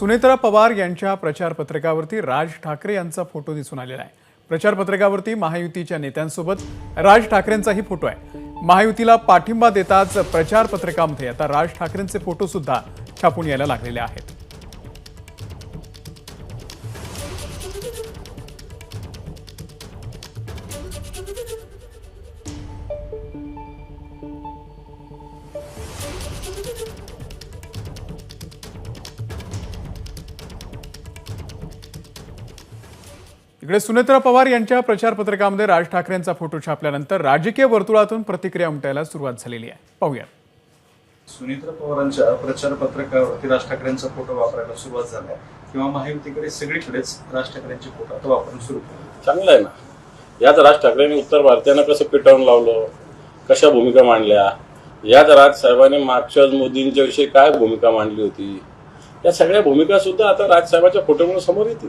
सुनेत्रा पवार यांच्या प्रचारपत्रकावरती राज ठाकरे यांचा फोटो दिसून आलेला आहे. प्रचारपत्रकावरती महायुतीच्या नेत्यांसोबत राज ठाकरेंचाही फोटो आहे. महायुतीला पाठिंबा देताच प्रचारपत्रकामध्ये आता राज ठाकरेंचे फोटो सुद्धा छापून यायला लागलेले आहेत. इकडे सुनेत्रा पवार यांच्या प्रचार पत्रकामध्ये राज ठाकरेंचा फोटो छापल्यानंतर राजकीय वर्तुळातून प्रतिक्रिया उमटायला सुरुवात झालेली आहे. पाहूया. सुनीत्रा पवारांच्या प्रचार पत्रकावरती राज ठाकरेंचा फोटो वापरायला सुरुवात झाल्या किंवा महायुतीकडे सगळीकडेच राज ठाकरेंचे फोटो आता वापरून सुरू केले. चांगलं आहे ना? याच राज ठाकरेंनी उत्तर भारतीयांना कसं पिटावून लावलं? कशा भूमिका मांडल्या? याच राज साहेबांनी मागच्या मोदींच्या विषयी काय भूमिका मांडली होती? या सगळ्या भूमिका सुद्धा आता राजसाहेबांच्या फोटोमुळे समोर येतील.